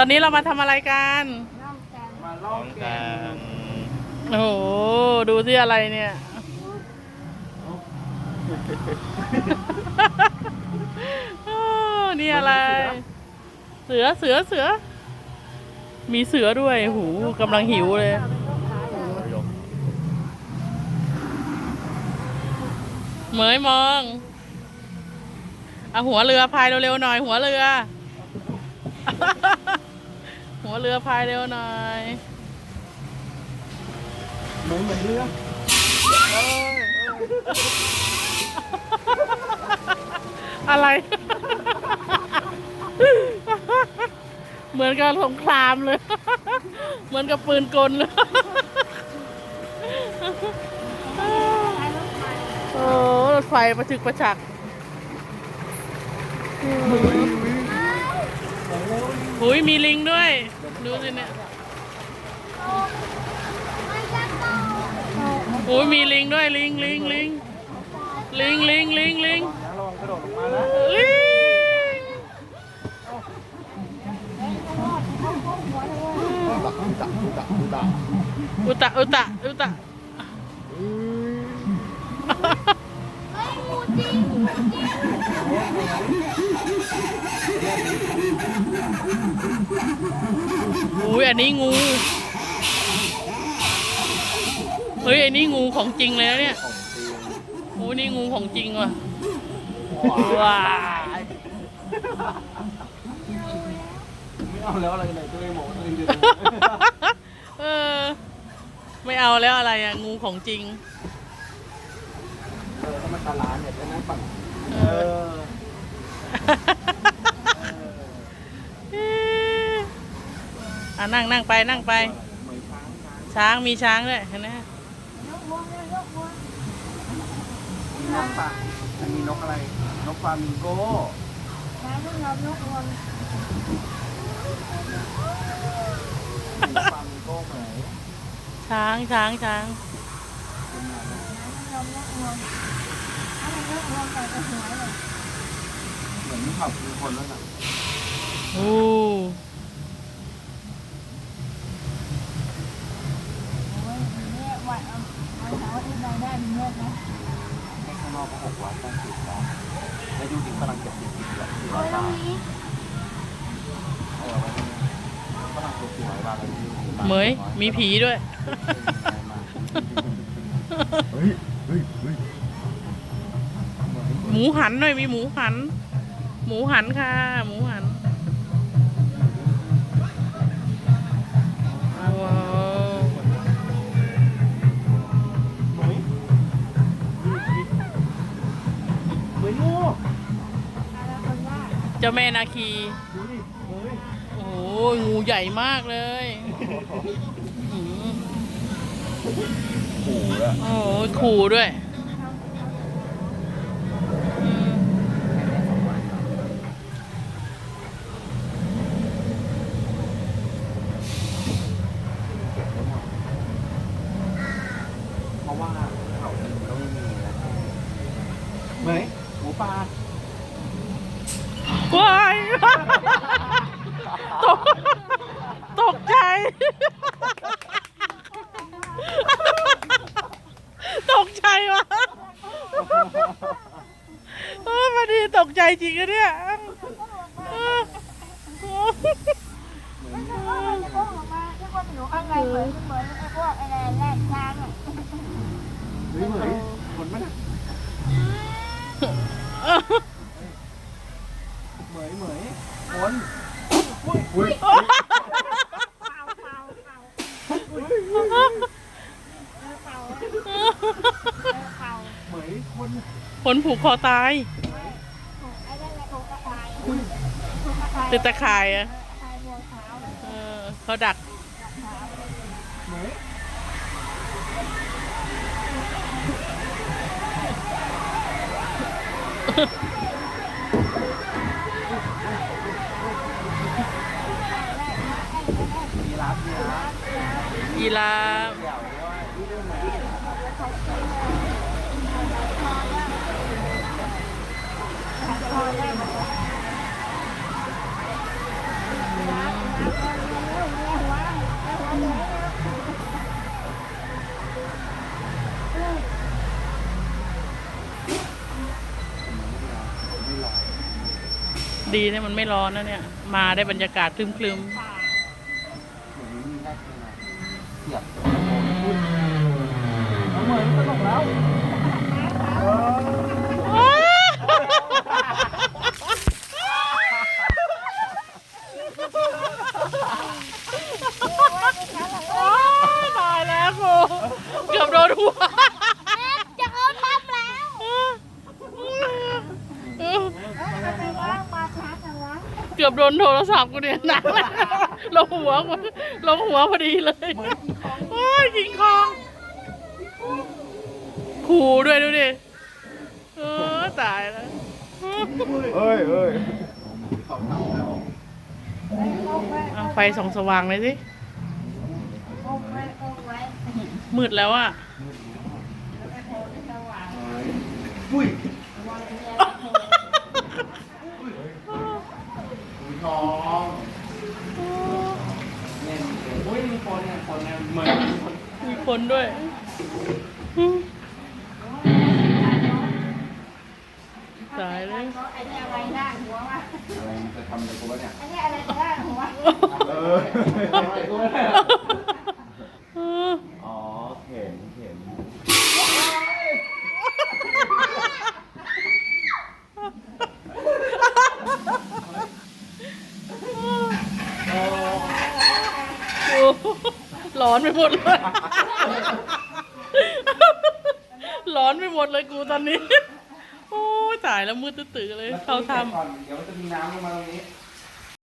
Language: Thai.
ตอนนี้เรามาทำอะไรกันน้องกันมาล่องแกงโอ้โห ดูที่อะไรเนี่ยอ้าวนี่อะไร เสือ เสือ เสือ มีเสือด้วยหูกำลังหิวเลย เหมยมองเอาหัวเรือพายเร็วๆหน่อยหัวเรือ หัวเรือพายเร็วหน่อยเหมือนเหมือนเรืออะไร เหมือนกับสงครามเลย เหมือนกับปืนกลเลยโอ้รถไฟประถึกประชัก หุยมีลิงด้วย ดูสิเนี่ยหุยมีลิงด้วยลิงลิงลิงลิงลิงลิงลิงนะระวังกระโดดลงมานะลิงตักตักตักตักอุตะอุตะอุตะ อุ้ยอันนี้งู เฮ้ยอันนี้งูของจริงเลยนะเนี่ยโอ้ยนี่งูของจริงว่ะว้ายไม่เอาแล้วอะไรเลยตัวเองบอกว่าตัวเองเดือดเออ ไม่เอาแล้วอะไรอะงูของจริง เออถ้ามันตาล้านเนี่ยจะนั่งปั่นเอเอออ นั่งนั่งไปนั่งไปเหมือนช้างช้างช้างมีช้างด้วยเห็นไหมยกหัวเลยยกหัวมีนกปะอันนี้นกอะไร นกฟลามิงโก้มาพวกเรายกหัวนกฟลามิงโก้ไหมช้างช้างช้างเป็นไงนะเรายกหัวถ้ามันยกหัวใส่กระหัวเลยเหมือนขับคือคนแล้วน่ะโอ้ โอ้ยเนี่ยวัดเอาเอาเสาที่ใดได้มีเยอะนะ ให้ข้างน อกก็หกร้อยแปดสิบแล้วแล้วดูดิกำลังจะสี่สิบแล้วสี่ร้อยบาทเออวันนี้กำลังตัวสี่ร้อยบาทเล้วเหมยมีผีด้วย เฮ้ยเฮ้ยเฮ้ยหมูหันหน่อยมีหมูหัน หมูหันค่ะ หมูหัน จ้าแม่นาคีดูดิเหมยโอ้ยงูใหญ่มากเลยอืมขู่อะโอ้ยขู่ด้วยอืม เพราะว่าเขาจริงต้องมีนะเหมยหมูป่า ว้าย ตกตกใจ ตกใจวะเออพอดีตกใจจริงอะเนี่ยเออมันจะว่ามันจะโค้งออกมาที่ว่าหนูข้างในเหมือนเหมือนไอ้พวกอะไรแรกช้างอะเฮ้ยเหมยคนมันอะเหมยเหมย คนอุ้ยเปล่าเปล่าเปล่าเออเปล่าเออเปล่าเหมยคนคนผูกคอตายติดตะข่ายอะกระต่ายบัวขาวนะเออเขาดักเหมย ยีราฟดีนี่ยมันไม่ร้อนนะเนี่ย มาได้บรรยากาศคลึมเสียบน้องเหมือนสนุกแล้วเออๆโอ้ยตายแล้วกูเกือบโดนหัวจะเอาทำแล้วไปว่างมาช้าจังวะเกือบโดนโทรศัพท์กูเนี่ยหนักเลยลงหัวกูลงหัวพอดีเลยโอ้ ยกิงคองขู่ด้วยดูดิ เออตายแล้ว เอ้ยเอ้ยเอาไฟส่องสว่างเลยสิโอ้ไว้โอ้ไว้มืดแล้วอะอุ้ยทองเนี่ยอุ้ยมีคนเนี่ยคนเนี่ยเหมือนมีคน มีคน ด้วยอืมตายเลยไอ้นี่อะไรด้านหัววะอะไรมันจะทำอะไรกูวะเนี่ยไอ้นี่อะไรด้านหัวเอออะไรกูวะเนี่ยเอออ๋อเข็มเข็มโอ้ร้อนไปหมดเลย ร้อนไปหมดเลยกูตอนนี้ โอ้ยตายแล้วมืดตื้อๆเลยเขาทก่อนเดี๋ยวมันจะมีน้ำลงมาตรงนี้